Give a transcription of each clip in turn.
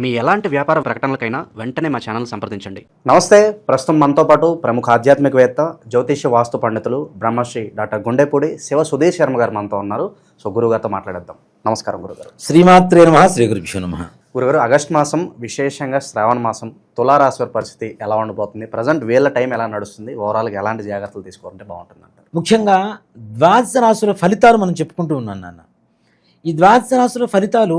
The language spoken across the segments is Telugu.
మీ ఎలాంటి వ్యాపార ప్రకటనలకైనా వెంటనే మా ఛానల్ సంప్రదించండి. నమస్తే ప్రస్తుతం మనతో పాటు ప్రముఖ ఆధ్యాత్మికవేత్త జ్యోతిష్య వాస్తు పండితులు బ్రహ్మశ్రీ డాక్టర్ గుండెపూడి శివ సుధీర్ శర్మ గారు మనతో ఉన్నారు. సో గురుగారితో మాట్లాడేద్దాం. నమస్కారం గురుగారు. శ్రీమాత్రే నమ శ్రీ గురుభ్యో నమ. గురుగారు ఆగస్ట్ మాసం విశేషంగా శ్రావణ మాసం తులారాశి వారి పరిస్థితి ఎలా ఉండబోతుంది? ప్రజెంట్ వీళ్ళ టైం ఎలా నడుస్తుంది? ఓవరాల్గా ఎలాంటి జాగ్రత్తలు తీసుకోవాలంటే బాగుంటుంది అంటారు ముఖ్యంగా ద్వాదశ రాశుల ఫలితాలు మనం చెప్పుకుంటూ ఉన్నాం నాన్న. ఈ ద్వాదశ రాశుల ఫలితాలు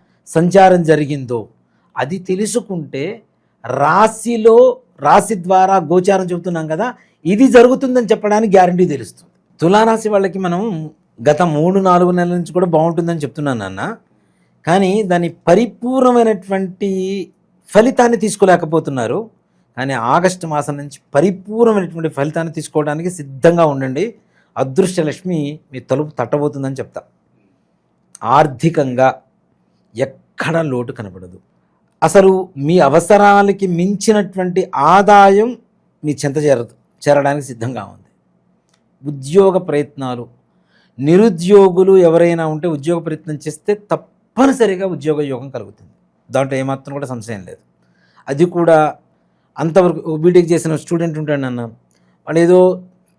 సంచారం జరిగిందో అది తెలుసుకుంటే రాశిలో రాశి ద్వారా గోచారం చెబుతున్నాం కదా ఇది జరుగుతుందని చెప్పడానికి గ్యారంటీ తెలుస్తుంది. తులారాశి వాళ్ళకి మనం గత మూడు నాలుగు నెలల నుంచి కూడా బాగుంటుందని చెప్తున్నాను అన్న కానీ దాని పరిపూర్ణమైనటువంటి ఫలితాన్ని తీసుకోలేకపోతున్నారు. కానీ ఆగస్టు మాసం నుంచి పరిపూర్ణమైనటువంటి ఫలితాన్ని తీసుకోవడానికి సిద్ధంగా ఉండండి. అదృష్టలక్ష్మి మీ తలుపు తట్టబోతుందని చెప్తా. ఆర్థికంగా ఎక్కడ లోటు కనబడదు. అసలు మీ అవసరాలకి మించినటువంటి ఆదాయం మీ చెంత చేరదు చేరడానికి సిద్ధంగా ఉంది. ఉద్యోగ ప్రయత్నాలు నిరుద్యోగులు ఎవరైనా ఉంటే ఉద్యోగ ప్రయత్నం చేస్తే తప్పనిసరిగా ఉద్యోగ యోగం కలుగుతుంది. దాంట్లో ఏమాత్రం కూడా సంశయం లేదు. అది కూడా అంతవరకు బీటెక్ చేసిన స్టూడెంట్ ఉంటాడు అన్న వాళ్ళు ఏదో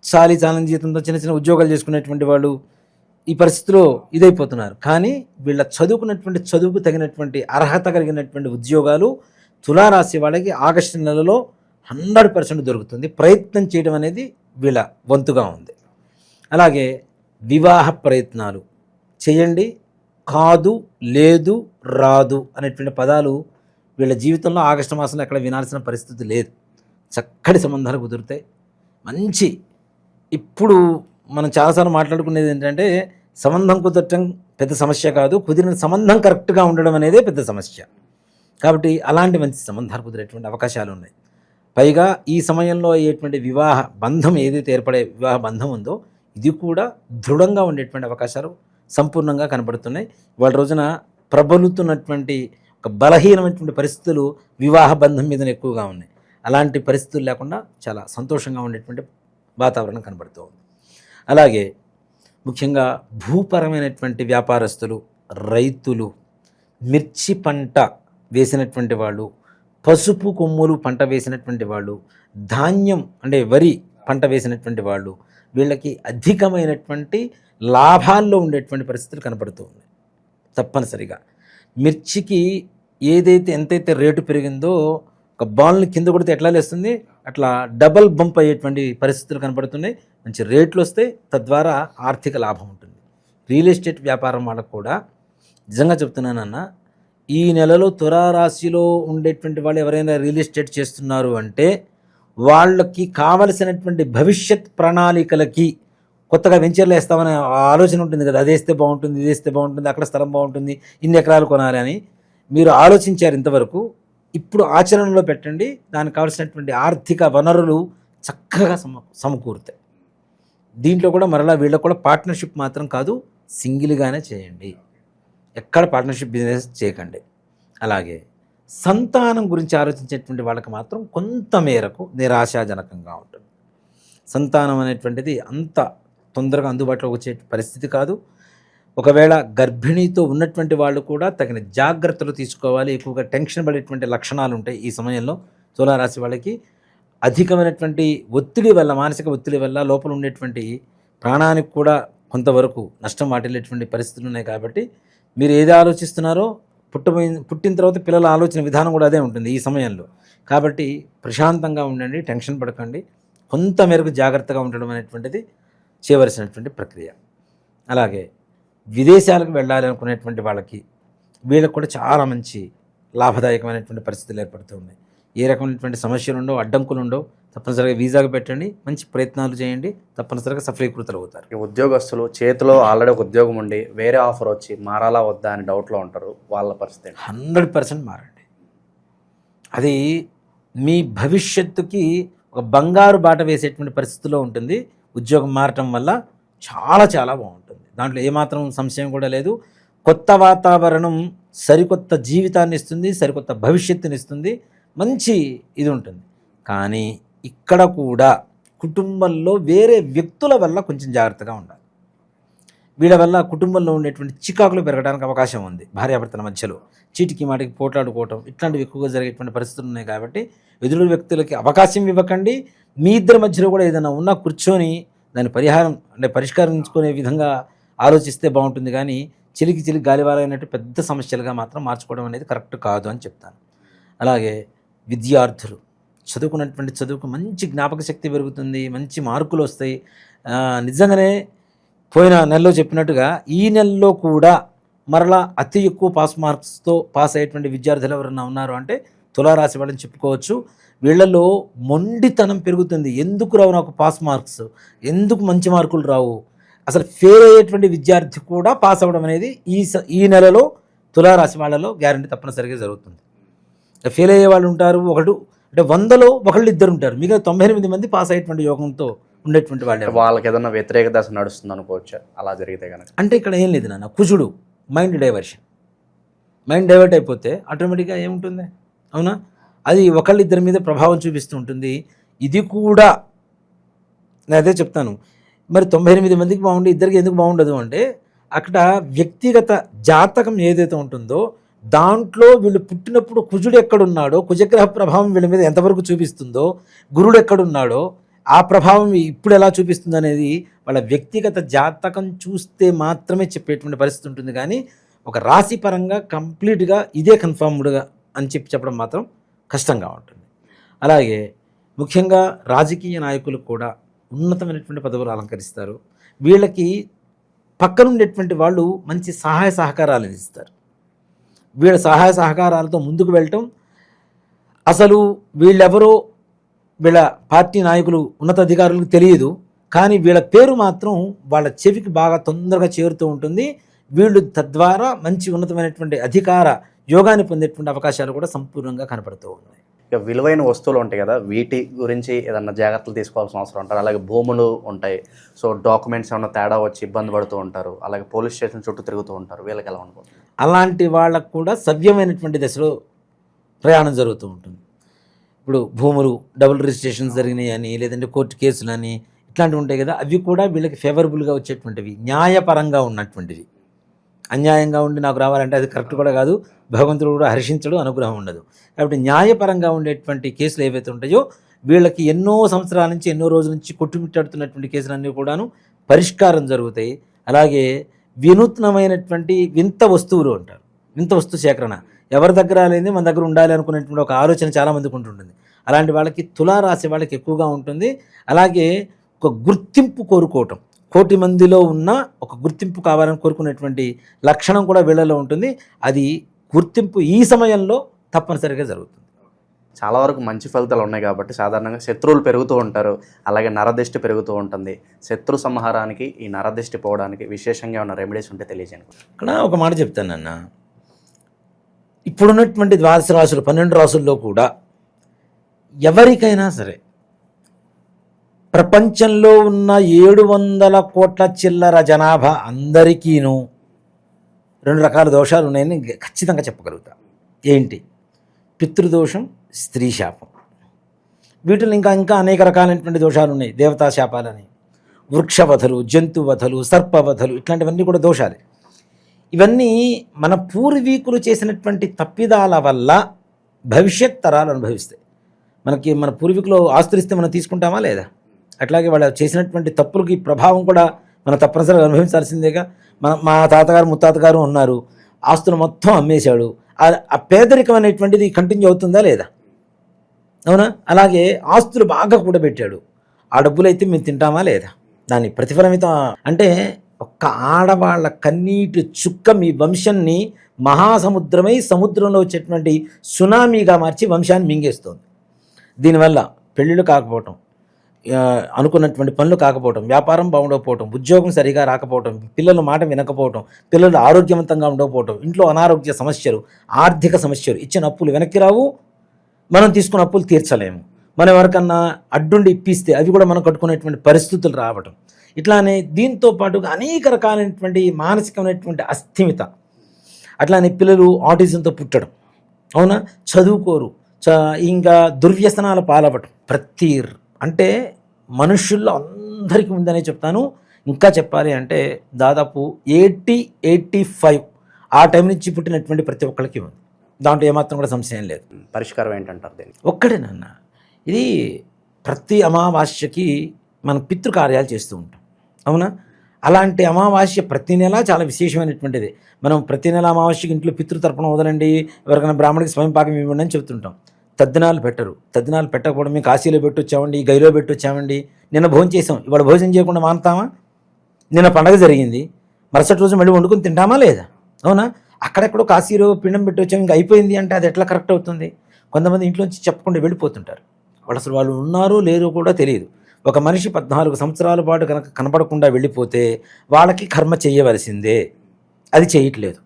చాలీ చాలని జీతంతో చిన్న చిన్న ఉద్యోగాలు చేసుకునేటువంటి వాళ్ళు ఈ పరిస్థితిలో ఇదైపోతున్నారు. కానీ వీళ్ళ చదువుకున్నటువంటి చదువుకు తగినటువంటి అర్హత కలిగినటువంటి ఉద్యోగాలు తులారాశి వాళ్ళకి ఆగస్టు నెలలో హండ్రెడ్ పర్సెంట్ దొరుకుతుంది. ప్రయత్నం చేయడం అనేది వీళ్ళ వంతుగా ఉంది. అలాగే వివాహ ప్రయత్నాలు చేయండి. కాదు లేదు రాదు అనేటువంటి పదాలు వీళ్ళ జీవితంలో ఆగస్టు మాసంలో ఎక్కడ వినాల్సిన పరిస్థితి లేదు. చక్కటి సంబంధాలు కుదురుతాయి. మంచి ఇప్పుడు మనం చాలాసార్లు మాట్లాడుకునేది ఏంటంటే సంబంధం కుదరటం పెద్ద సమస్య కాదు. కుదిరిన సంబంధం కరెక్ట్గా ఉండడం అనేదే పెద్ద సమస్య. కాబట్టి అలాంటి మంచి సంబంధాలు కుదిరేటువంటి అవకాశాలు ఉన్నాయి. పైగా ఈ సమయంలో అయ్యేటువంటి వివాహ బంధం ఏదైతే ఏర్పడే వివాహ బంధం ఉందో ఇది కూడా దృఢంగా ఉండేటువంటి అవకాశాలు సంపూర్ణంగా కనబడుతున్నాయి. వాళ్ళ రోజున ప్రబలుతున్నటువంటి ఒక బలహీనమైనటువంటి పరిస్థితులు వివాహ బంధం మీద ఎక్కువగా ఉన్నాయి. అలాంటి పరిస్థితులు లేకుండా చాలా సంతోషంగా ఉండేటువంటి వాతావరణం కనబడుతూ ఉంది అలాగే ముఖ్యంగా భూపరమైనటువంటి వ్యాపారస్తులు రైతులు మిర్చి పంట వేసినటువంటి వాళ్ళు పసుపు కొమ్ములు పంట వేసినటువంటి వాళ్ళు ధాన్యం అంటే వరి పంట వేసినటువంటి వాళ్ళు వీళ్ళకి అధికమైనటువంటి లాభాల్లో ఉండేటువంటి పరిస్థితులు కనబడుతూ ఉన్నాయి తప్పనిసరిగా. మిర్చికి ఏదైతే ఎంతైతే రేటు పెరిగిందో ఒక బాల్ని కింద కొడితే ఎట్లా లేస్తుంది? అట్లా డబల్ బంప్ అయ్యేటువంటి పరిస్థితులు కనపడుతున్నాయి. మంచి రేట్లు వస్తే తద్వారా ఆర్థిక లాభం ఉంటుంది. రియల్ ఎస్టేట్ వ్యాపారం వాళ్ళకు కూడా నిజంగా చెప్తున్నానన్న ఈ నెలలో తురారాశిలో ఉండేటువంటి వాళ్ళు ఎవరైనా రియల్ ఎస్టేట్ చేస్తున్నారు అంటే వాళ్ళకి కావలసినటువంటి భవిష్యత్ ప్రణాళికలకి కొత్తగా వెంచర్లు వేస్తామనే ఆలోచన ఉంటుంది కదా. అది వేస్తే బాగుంటుంది ఇది వేస్తే బాగుంటుంది అక్కడ స్థలం బాగుంటుంది ఇన్ని ఎకరాలు కొనాలి అని మీరు ఆలోచించారు ఇంతవరకు. ఇప్పుడు ఆచరణలో పెట్టండి దానికి కావాల్సినటువంటి ఆర్థిక వనరులు చక్కగా సమ సమకూరుతాయి. దీంట్లో కూడా మరలా వీళ్ళకు కూడా పార్ట్నర్షిప్ మాత్రం కాదు సింగిల్గానే చేయండి. ఎక్కడ పార్ట్నర్షిప్ బిజినెస్ చేయకండి. అలాగే సంతానం గురించి ఆలోచించేటువంటి వాళ్ళకి మాత్రం కొంత మేరకు నిరాశాజనకంగా ఉంటుంది. సంతానం అనేటువంటిది అంత తొందరగా అందుబాటులోకి వచ్చే పరిస్థితి కాదు. ఒకవేళ గర్భిణీతో ఉన్నటువంటి వాళ్ళు కూడా తగిన జాగ్రత్తలు తీసుకోవాలి. ఎక్కువగా టెన్షన్ పడేటువంటి లక్షణాలు ఉంటాయి ఈ సమయంలో. తులారాశి వాళ్ళకి అధికమైనటువంటి ఒత్తిడి వల్ల మానసిక ఒత్తిడి వల్ల లోపల ఉండేటువంటి ప్రాణానికి కూడా కొంతవరకు నష్టం వాటిల్లేటువంటి పరిస్థితులు ఉన్నాయి కాబట్టి మీరు ఏది ఆలోచిస్తున్నారో పుట్టబోయిన పుట్టిన తర్వాత పిల్లల ఆలోచన విధానం కూడా అదే ఉంటుంది ఈ సమయంలో. కాబట్టి ప్రశాంతంగా ఉండండి టెన్షన్ పడకండి. కొంత మేరకు జాగ్రత్తగా ఉండడం అనేటువంటిది చేయవలసినటువంటి ప్రక్రియ. అలాగే విదేశాలకు వెళ్ళాలి అనుకునేటువంటి వాళ్ళకి వీళ్ళకి కూడా చాలా మంచి లాభదాయకమైనటువంటి పరిస్థితులు ఏర్పడుతూ ఉన్నాయి. ఏ రకమైనటువంటి సమస్యలు ఉండవు అడ్డంకులు ఉండవు తప్పనిసరిగా వీసాకు పెట్టండి మంచి ప్రయత్నాలు చేయండి తప్పనిసరిగా సఫలీకృతులు అవుతారు. ఈ ఉద్యోగస్తులు చేతిలో ఆల్రెడీ ఒక ఉద్యోగం ఉండి వేరే ఆఫర్ వచ్చి మారాలా వద్దా అని డౌట్లో ఉంటారు వాళ్ళ పరిస్థితి? హండ్రెడ్ పర్సెంట్ మారండి. అది మీ భవిష్యత్తుకి ఒక బంగారు బాట వేసేటువంటి పరిస్థితిలో ఉంటుంది. ఉద్యోగం మారటం వల్ల చాలా చాలా బాగుంటుంది. దాంట్లో ఏమాత్రం సంశయం కూడా లేదు. కొత్త వాతావరణం సరికొత్త జీవితాన్ని ఇస్తుంది సరికొత్త భవిష్యత్తుని ఇస్తుంది. మంచి ఇది ఉంటుంది. కానీ ఇక్కడ కూడా కుటుంబంలో వేరే వ్యక్తుల వల్ల కొంచెం జాగ్రత్తగా ఉండాలి. వీళ్ళ వల్ల కుటుంబంలో ఉండేటువంటి చికాకులు పెరగడానికి అవకాశం ఉంది. భార్యాభర్తల మధ్యలో చీటికి మాటికి పోట్లాడుకోవటం ఇట్లాంటివి ఎక్కువగా జరిగేటువంటి పరిస్థితులు ఉన్నాయి కాబట్టి ఎదురు వ్యక్తులకి అవకాశం ఇవ్వకండి. మీ ఇద్దరి మధ్యలో కూడా ఏదైనా ఉన్నా కూర్చొని దాని పరిహారం అంటే పరిష్కరించుకునే విధంగా ఆలోచిస్తే బాగుంటుంది. కానీ చిలికి చిలికి గాలివారైనట్టు పెద్ద సమస్యలుగా మాత్రం మార్చుకోవడం అనేది కరెక్ట్ కాదు అని చెప్తాను. అలాగే విద్యార్థులు. చదువుకున్నటువంటి చదువుకు మంచి జ్ఞాపక శక్తి పెరుగుతుంది మంచి మార్కులు వస్తాయి. నిజంగానే పోయిన నెలలో చెప్పినట్టుగా ఈ నెలలో కూడా మరలా అతి ఎక్కువ పాస్ మార్క్స్తో పాస్ అయ్యేటువంటి విద్యార్థులు ఎవరైనా ఉన్నారు అంటే తులారాశి వాళ్ళని చెప్పుకోవచ్చు. వీళ్ళలో మొండితనం పెరుగుతుంది. ఎందుకు రావు నాకు పాస్ మార్క్స్? ఎందుకు మంచి మార్కులు రావు? అసలు ఫెయిల్ అయ్యేటువంటి విద్యార్థి కూడా పాస్ అవ్వడం అనేది ఈ స- ఈ నెలలో తులారాశి వాళ్ళలో గ్యారంటీ తప్పనిసరిగా జరుగుతుంది. ఫెయిల్ అయ్యే వాళ్ళు ఉంటారు ఒకడు అంటే వందలో ఒకళ్ళు ఇద్దరు ఉంటారు. మిగతా తొంభై ఎనిమిది మంది పాస్ అయ్యేటువంటి యోగంతో ఉండేటువంటి వాళ్ళే. వాళ్ళకి ఏదైనా వ్యతిరేక దశ నడుస్తుంది అనుకోవచ్చు? అలా జరిగితే కనుక అంటే ఇక్కడ ఏం లేదు నాన్న. కుజుడు మైండ్ డైవర్షన్ మైండ్ డైవర్ట్ అయిపోతే ఆటోమేటిక్గా ఏముంటుంది? అవునా? అది ఒకళ్ళిద్దరి మీద ప్రభావం చూపిస్తూ ఉంటుంది. ఇది కూడా నేను అదే చెప్తాను. మరి తొంభై ఎనిమిది మందికి బాగుండి ఇద్దరికి ఎందుకు బాగుండదు అంటే అక్కడ వ్యక్తిగత జాతకం ఏదైతే ఉంటుందో దాంట్లో వీళ్ళు పుట్టినప్పుడు కుజుడు ఎక్కడున్నాడో కుజగ్రహ ప్రభావం వీళ్ళ మీద ఎంతవరకు చూపిస్తుందో గురుడు ఎక్కడున్నాడో ఆ ప్రభావం ఇప్పుడు ఎలా చూపిస్తుంది అనేది వాళ్ళ వ్యక్తిగత జాతకం చూస్తే మాత్రమే చెప్పేటువంటి పరిస్థితి ఉంటుంది. కానీ ఒక రాశి పరంగా కంప్లీట్గా ఇదే కన్ఫర్మ్డ్గా అని చెప్పి చెప్పడం మాత్రం కష్టంగా ఉంటుంది. అలాగే ముఖ్యంగా రాజకీయ నాయకులు కూడా ఉన్నతమైనటువంటి పదవులు అలంకరిస్తారు. వీళ్ళకి పక్కనుండేటువంటి వాళ్ళు మంచి సహాయ సహకారాలు అందిస్తారు. వీళ్ళ సహాయ సహకారాలతో ముందుకు వెళ్ళటం. అసలు వీళ్ళెవరో వీళ్ళ పార్టీ నాయకులు ఉన్నతాధికారులకు తెలియదు. కానీ వీళ్ళ పేరు మాత్రం వాళ్ళ చెవికి బాగా తొందరగా చేరుతూ ఉంటుంది. వీళ్ళు తద్వారా మంచి ఉన్నతమైనటువంటి అధికార యోగాన్ని పొందేటువంటి అవకాశాలు కూడా సంపూర్ణంగా కనపడుతూ ఉన్నాయి. ఇక విలువైన వస్తువులు ఉంటాయి కదా వీటి గురించి ఏదన్నా జాగ్రత్తలు తీసుకోవాల్సిన అవసరం ఉంటారు. అలాగే భూములు ఉంటాయి. సో డాక్యుమెంట్స్ ఏమైనా తేడా వచ్చి ఇబ్బంది పడుతూ ఉంటారు. అలాగే పోలీస్ స్టేషన్ చుట్టూ తిరుగుతూ ఉంటారు. వీళ్ళకి ఎలా అనుకుంటున్నారు అలాంటి వాళ్ళకు కూడా సవ్యమైనటువంటి దశలో ప్రయాణం జరుగుతూ ఉంటుంది. ఇప్పుడు భూములు డబుల్ రిజిస్ట్రేషన్స్ జరిగినాయి అని లేదంటే కోర్టు కేసులు అని ఇట్లాంటివి ఉంటాయి కదా అవి కూడా వీళ్ళకి ఫేవరబుల్గా వచ్చేటువంటివి న్యాయపరంగా ఉన్నటువంటివి. అన్యాయంగా ఉండి నాకు రావాలంటే అది కరెక్ట్ కూడా కాదు. భగవంతుడు కూడా హర్షించడు అనుగ్రహం ఉండదు. కాబట్టి న్యాయపరంగా ఉండేటువంటి కేసులు ఏవైతే ఉంటాయో వీళ్ళకి ఎన్నో సంవత్సరాల నుంచి ఎన్నో రోజుల నుంచి కొట్టుమిట్టాడుతున్నటువంటి కేసులన్నీ కూడాను పరిష్కారం జరుగుతాయి. అలాగే వినూత్నమైనటువంటి వింత వస్తువులు అంటారు. వింత వస్తు సేకరణ. ఎవరి దగ్గర లేని మన దగ్గర ఉండాలి అనుకునేటువంటి ఒక ఆలోచన చాలా మందికి ఉంటుంటుంది. అలాంటి వాళ్ళకి తులారాశి వాళ్ళకి ఎక్కువగా ఉంటుంది. అలాగే ఒక గుర్తింపు కోరుకోవటం. కోటి మందిలో ఉన్న ఒక గుర్తింపు కావాలని కోరుకునేటువంటి లక్షణం కూడా వీళ్ళలో ఉంటుంది. అది గుర్తింపు ఈ సమయంలో తప్పనిసరిగా జరుగుతుంది. చాలా వరకు మంచి ఫలితాలు ఉన్నాయి కాబట్టి సాధారణంగా శత్రువులు పెరుగుతూ ఉంటారు. అలాగే నరదిష్టి పెరుగుతూ ఉంటుంది. శత్రు సంహారానికి ఈ నరదిష్టి పోవడానికి విశేషంగా ఉన్న రెమెడీస్ ఉంటే తెలియజేయండి. ఇక్కడ ఒక మాట చెప్తానన్న ఇప్పుడున్నటువంటి ద్వాదశ రాశులు పన్నెండు రాసుల్లో కూడా ఎవరికైనా సరే ప్రపంచంలో ఉన్న ఏడు వందల కోట్ల చిల్లర జనాభా అందరికీను రెండు రకాల దోషాలు ఉన్నాయని ఖచ్చితంగా చెప్పగలుగుతా. ఏంటి? పితృదోషం స్త్రీ శాపం. వీటిలో ఇంకా ఇంకా అనేక రకాలైనటువంటి దోషాలు ఉన్నాయి. దేవతా శాపాలని వృక్షవధలు జంతువధలు సర్పవధలు ఇట్లాంటివన్నీ కూడా దోషాలే. ఇవన్నీ మన పూర్వీకులు చేసినటువంటి తప్పిదాల వల్ల భవిష్యత్ తరాలు అనుభవిస్తాయి. మనకి మన పూర్వీకులు ఆస్తులు ఇస్తే మనం తీసుకుంటామా లేదా? అట్లాగే వాళ్ళు చేసినటువంటి తప్పులకి ప్రభావం కూడా మనం తప్పనిసరిగా అనుభవించాల్సిందేగా మన మా తాతగారు ముత్తాతగారు ఉన్నారు. ఆస్తులు మొత్తం అమ్మేశాడు. ఆ- పేదరికం అనేటువంటిది కంటిన్యూ అవుతుందా లేదా? అవునా? అలాగే ఆస్తులు బాగా కూడబెట్టాడు. ఆ డబ్బులు అయితే మేము తింటామా లేదా? దాని ప్రతిఫలమితం అంటే ఒక్క ఆడవాళ్ళ కన్నీటి చుక్క మీ వంశాన్ని మహాసముద్రమై సముద్రంలో వచ్చేటువంటి సునామీగా మార్చి వంశాన్ని మింగేస్తుంది. దీనివల్ల పెళ్ళిళ్ళు కాకపోవటం అనుకున్నటువంటి పనులు కాకపోవటం వ్యాపారం బాగుండకపోవటం ఉద్యోగం సరిగా రాకపోవటం పిల్లల మాట వినకపోవటం పిల్లలు ఆరోగ్యవంతంగా ఉండకపోవటం ఇంట్లో అనారోగ్య సమస్యలు ఆర్థిక సమస్యలు ఇచ్చిన అప్పులు వెనక్కి రావు మనం తీసుకున్న అప్పులు తీర్చలేము. మనం ఎవరికన్నా అడ్డుండి ఇప్పిస్తే అవి కూడా మనం కట్టుకునేటువంటి పరిస్థితులు రావటం. ఇట్లానే దీంతో పాటుగా అనేక రకాలైనటువంటి మానసికమైనటువంటి అస్థిమిత. అట్లానే పిల్లలు ఆటిజంతో పుట్టడం. అవునా? చదువుకోరు. చ ఇంకా దుర్వ్యసనాల పాలవ్వటం. ప్రతి అంటే మనుషుల్లో అందరికీ ఉందనే చెప్తాను. ఇంకా చెప్పాలి అంటే దాదాపు ఎయిటీ ఎయిటీ ఫైవ్ ఆ టైం నుంచి పుట్టినటువంటి ప్రతి ఒక్కరికి ఉంది. దాంట్లో ఏమాత్రం కూడా సంశయం లేదు. పరిష్కారం ఏంటంటారు దీనికి? ఒక్కడే నాన్న. ఇది ప్రతి అమావాస్యకి మనం పితృకార్యాలు చేస్తూ ఉంటాం. అవునా? అలాంటి అమావాస్య ప్రతి నెల చాలా విశేషమైనటువంటిది. మనం ప్రతి నెల అమావాస్యకి ఇంట్లో పితృతర్పణ వదలండి. ఎవరికైనా బ్రాహ్మణికి స్వయం పాకం ఇవ్వండి అని చెప్తుంటాం. తద్దినాలు పెట్టరు. తద్దినాలు పెట్టకపోవడం మేము కాశీలో పెట్టొచ్చామండి గైలో పెట్టొచ్చామండి. నిన్న భోజనం చేసాం. ఇవాళ భోజనం చేయకుండా మానుతామా? నిన్న పండగ జరిగింది. మరుసటి రోజు మళ్ళీ వండుకొని తింటామా లేదా? అవునా? అక్కడెక్కడో కాశీలో పిండం పెట్టొచ్చాం ఇంకా అయిపోయింది అంటే అది ఎట్లా కరెక్ట్ అవుతుంది? కొంతమంది ఇంట్లోంచి చెప్పకుండా వెళ్ళిపోతుంటారు. వాళ్ళు అసలు వాళ్ళు ఉన్నారో లేరో కూడా తెలియదు. ఒక మనిషి పద్నాలుగు సంవత్సరాల పాటు కనుక కనపడకుండా వెళ్ళిపోతే వాళ్ళకి కర్మ చేయవలసిందే. అది చేయట్లేదు.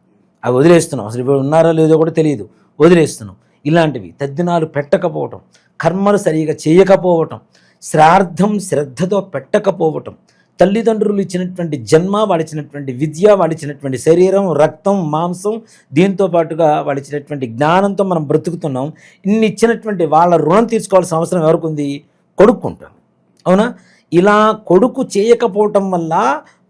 అవి వదిలేస్తున్నాం. అసలు ఇప్పుడు ఉన్నారో లేదో కూడా తెలియదు. వదిలేస్తున్నాం. ఇలాంటివి తద్దినాలు పెట్టకపోవటం కర్మలు సరిగా చేయకపోవటం శ్రార్థం శ్రద్ధతో పెట్టకపోవటం తల్లిదండ్రులు ఇచ్చినటువంటి జన్మ వాళ్ళిచ్చినటువంటి విద్య వాళ్ళిచ్చినటువంటి శరీరం రక్తం మాంసం దీంతో పాటుగా వాళ్ళిచ్చినటువంటి జ్ఞానంతో మనం బ్రతుకుతున్నాం. ఇన్ని ఇచ్చినటువంటి వాళ్ళ రుణం తీర్చుకోవాల్సిన అవసరం ఎవరికి ఉంది? అవునా? ఇలా కొడుకు చేయకపోవటం వల్ల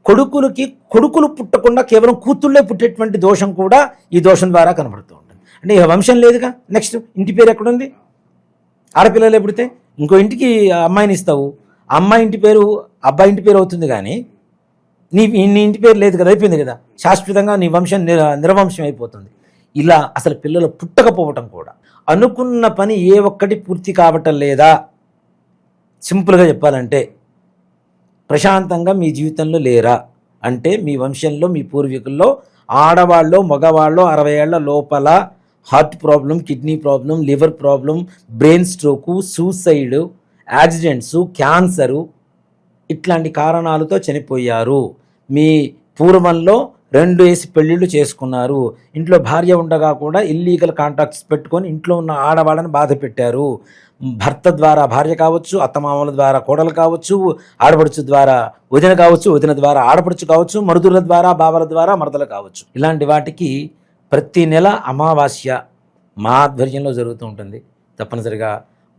కొడుకులకి కొడుకులు పుట్టకుండా కేవలం కూతుళ్ళే పుట్టేటువంటి దోషం కూడా ఈ దోషం ద్వారా కనబడుతుంది. అంటే ఇక వంశం లేదుగా. నెక్స్ట్ ఇంటి పేరు ఎక్కడుంది? ఆడపిల్లలు ఎప్పుడితే? ఇంకో ఇంటికి అమ్మాయిని ఇస్తావు. అమ్మాయి ఇంటి పేరు అబ్బాయి ఇంటి పేరు అవుతుంది కానీ నీ నీ ఇంటి పేరు లేదు కదా అయిపోయింది కదా. శాశ్వతంగా నీ వంశం నిర నిరవంశం అయిపోతుంది. ఇలా అసలు పిల్లలు పుట్టకపోవటం కూడా. అనుకున్న పని ఏ ఒక్కటి పూర్తి కావటం లేదా? సింపుల్గా చెప్పాలంటే ప్రశాంతంగా మీ జీవితంలో లేరా? అంటే మీ వంశంలో మీ పూర్వీకుల్లో ఆడవాళ్ళు మగవాళ్ళు అరవై ఏళ్ళ లోపల heart problem kidney problem liver problem brain stroke suicide accidents cancer ఇట్లాంటి కారణాలతో చనిపోయారు. మీ పూర్వంలో రెండు వేసి పెళ్ళిళ్ళు చేసుకున్నారు. ఇంట్లో భార్య ఉండగా కూడా ఇల్లీగల్ కాంటాక్ట్స్ పెట్టుకొని ఇంట్లో ఉన్న ఆడవాళ్ళని బాధ పెట్టారు. భర్త ద్వారా భార్య కావచ్చు అత్తమామల ద్వారా కోడలు కావచ్చు ఆడపడుచు ద్వారా వదిన కావచ్చు వదిన ద్వారా ఆడపడుచు కావచ్చు మరుదుల ద్వారా బావల ద్వారా మరదలు కావచ్చు. ఇలాంటి వాటికి ప్రతి నెల అమావాస్య మా ఆధ్వర్యంలో జరుగుతూ ఉంటుంది. తప్పనిసరిగా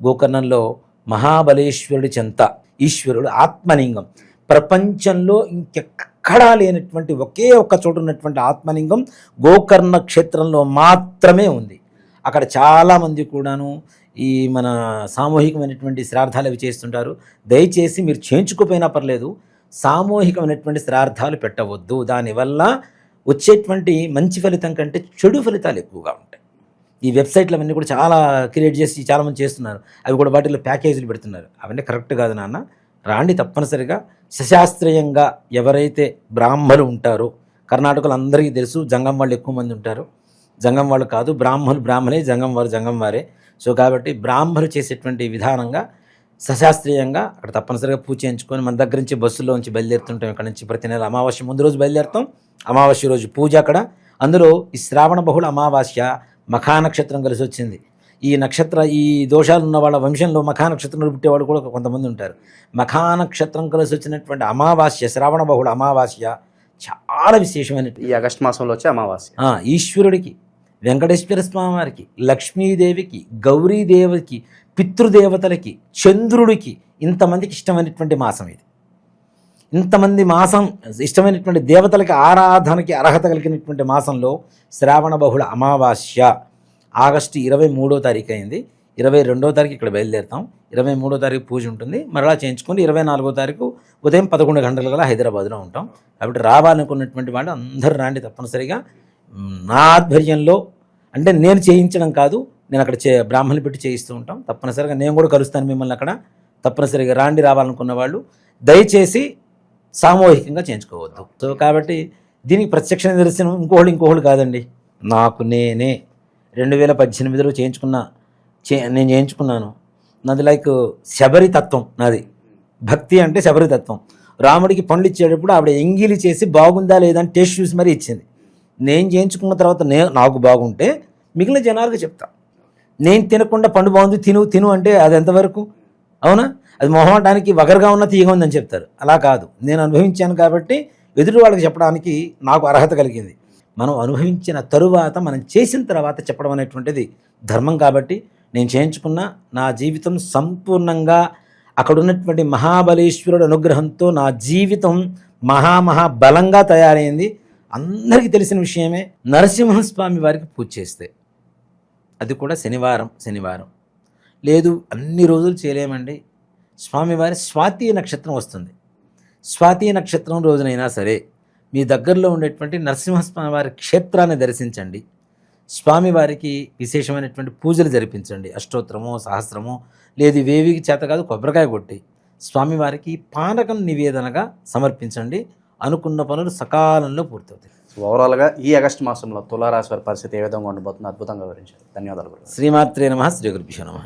గోకర్ణంలో మహాబలేశ్వరుడి చెంత ఈశ్వరుడు ఆత్మలింగం. ప్రపంచంలో ఇంకెక్కడా లేనటువంటి ఒకే ఒక్క చోట ఉన్నటువంటి ఆత్మలింగం గోకర్ణ క్షేత్రంలో మాత్రమే ఉంది. అక్కడ చాలామంది కూడాను ఈ మన సామూహికమైనటువంటి శ్రార్థాలు అవి చేస్తుంటారు. దయచేసి మీరు చేయించుకోపోయినా పర్లేదు సామూహికమైనటువంటి శ్రార్థాలు పెట్టవద్దు. దానివల్ల వచ్చేటువంటి మంచి ఫలితం కంటే చెడు ఫలితాలు ఎక్కువగా ఉంటాయి. ఈ వెబ్సైట్లు అవన్నీ కూడా చాలా క్రియేట్ చేసి చాలామంది చేస్తున్నారు. అవి కూడా వాటిలో ప్యాకేజీలు పెడుతున్నారు. అవన్నీ కరెక్ట్ కాదు నాన్న. రాండి తప్పనిసరిగా. సశాస్త్రీయంగా ఎవరైతే బ్రాహ్మలు ఉంటారో కర్ణాటకలో అందరికీ తెలుసు జంగం వాళ్ళు ఎక్కువ మంది ఉంటారు. జంగం వాళ్ళు కాదు బ్రాహ్మలు బ్రాహ్మలే జంగం వారు జంగం వారే. సో కాబట్టి బ్రాహ్మలు చేసేటువంటి విధానంగా సశాస్త్రీయంగా అక్కడ తప్పనిసరిగా పూజ చేయించుకొని మన దగ్గర నుంచి బస్సులో నుంచి బయలుదేరుతుంటాం ఇక్కడ నుంచి ప్రతి నెల అమావాస్య ముందు రోజు బయలుదేరుతాం. అమావాస్య రోజు పూజ అక్కడ. అందులో ఈ శ్రావణ బహుళ అమావాస్య మఖా నక్షత్రం కలిసి వచ్చింది. ఈ నక్షత్ర ఈ దోషాలు ఉన్న వాళ్ళ వంశంలో మఖా నక్షత్రంలో పుట్టేవాళ్ళు కూడా కొంతమంది ఉంటారు. మఖా నక్షత్రం కలిసి వచ్చినటువంటి అమావాస్య శ్రావణ బహుళ అమావాస్య చాలా విశేషమైనటువంటి ఈ ఆగస్ట్ మాసంలో వచ్చే అమావాస్య. ఈశ్వరుడికి వెంకటేశ్వర స్వామి వారికి లక్ష్మీదేవికి గౌరీదేవికి పితృదేవతలకి చంద్రుడికి ఇంతమందికి ఇష్టమైనటువంటి మాసం ఇది. ఇంతమంది మాసం ఇష్టమైనటువంటి దేవతలకి ఆరాధనకి అర్హత కలిగినటువంటి మాసంలో శ్రావణ బహుళ అమావాస్య ఆగస్టు ఇరవై మూడో తారీఖు అయింది. ఇరవై రెండో తారీఖు ఇక్కడ బయలుదేరుతాం. ఇరవై మూడో తారీఖు పూజ ఉంటుంది. మరలా చేయించుకొని ఇరవై నాలుగో తారీఖు ఉదయం పదకొండు గంటల గల హైదరాబాద్లో ఉంటాం. కాబట్టి రావాలనుకున్నటువంటి వాళ్ళు అందరూ రాండి తప్పనిసరిగా. నా ఆధ్వర్యంలో అంటే నేను చేయించడం కాదు నేను అక్కడ చే బ్రాహ్మణులు పెట్టి చేయిస్తూ ఉంటాం. తప్పనిసరిగా నేను కూడా కలుస్తాను మిమ్మల్ని అక్కడ. తప్పనిసరిగా రాండి రావాలనుకున్న వాళ్ళు దయచేసి సామూహికంగా చేయించుకోవద్దు. సో కాబట్టి దీనికి ప్రత్యక్ష నిదర్శనం ఇంకోళ్ళు ఇంకోళ్ళు కాదండి. నాకు నేనే రెండు వేల పద్దెనిమిదిలో చేయించుకున్న చే నేను చేయించుకున్నాను. నాది లైక్ శబరి తత్వం నాది. భక్తి అంటే శబరి తత్వం. రాముడికి పండ్లు ఇచ్చేటప్పుడు ఆవిడ ఎంగిలి చేసి బాగుందా లేదా అని టేస్ట్ చూసి మరీ ఇచ్చింది. నేను చేయించుకున్న తర్వాత నే నాకు బాగుంటే మిగిలిన జనాలకు చెప్తా. నేను తినకుండా పండు బాగుంది తిను తిను అంటే అది ఎంతవరకు? అవునా? అది మొహమాటానికి వగరుగా ఉన్న తీయగా ఉందని చెప్తారు. అలా కాదు. నేను అనుభవించాను కాబట్టి ఎదుటి వాళ్ళకి చెప్పడానికి నాకు అర్హత కలిగింది. మనం అనుభవించిన తరువాత మనం చేసిన తర్వాత చెప్పడం అనేటువంటిది ధర్మం కాబట్టి నేను చేయించుకున్న నా జీవితం సంపూర్ణంగా అక్కడ ఉన్నటువంటి మహాబలేశ్వరుడు అనుగ్రహంతో నా జీవితం మహామహా బలంగా తయారైంది. అందరికీ తెలిసిన విషయమే నరసింహస్వామి వారికి పూజ చేస్తే. అది కూడా శనివారం శనివారం. లేదు అన్ని రోజులు చేయలేమండి. స్వామివారి స్వాతి నక్షత్రం వస్తుంది. స్వాతి నక్షత్రం రోజునైనా సరే మీ దగ్గరలో ఉండేటువంటి నరసింహస్వామి వారి క్షేత్రాన్ని దర్శించండి. స్వామివారికి విశేషమైనటువంటి పూజలు జరిపించండి. అష్టోత్తరమో సహస్రమో లేదు వేవికి చేత కాదు కొబ్బరికాయ కొట్టి స్వామివారికి పానకం నివేదనగా సమర్పించండి. అనుకున్న పనులు సకాలంలో పూర్తవుతాయి. ఓవరాల్గా ఈ ఆగస్టు మాసంలో తులారాశి వారి పరిస్థితి ఏ విధంగా ఉండబోతుందో అద్భుతంగా వివరించారు. ధన్యవాదాలు. శ్రీమాత్రే నమ శ్రీ గురుభ్యో నమ.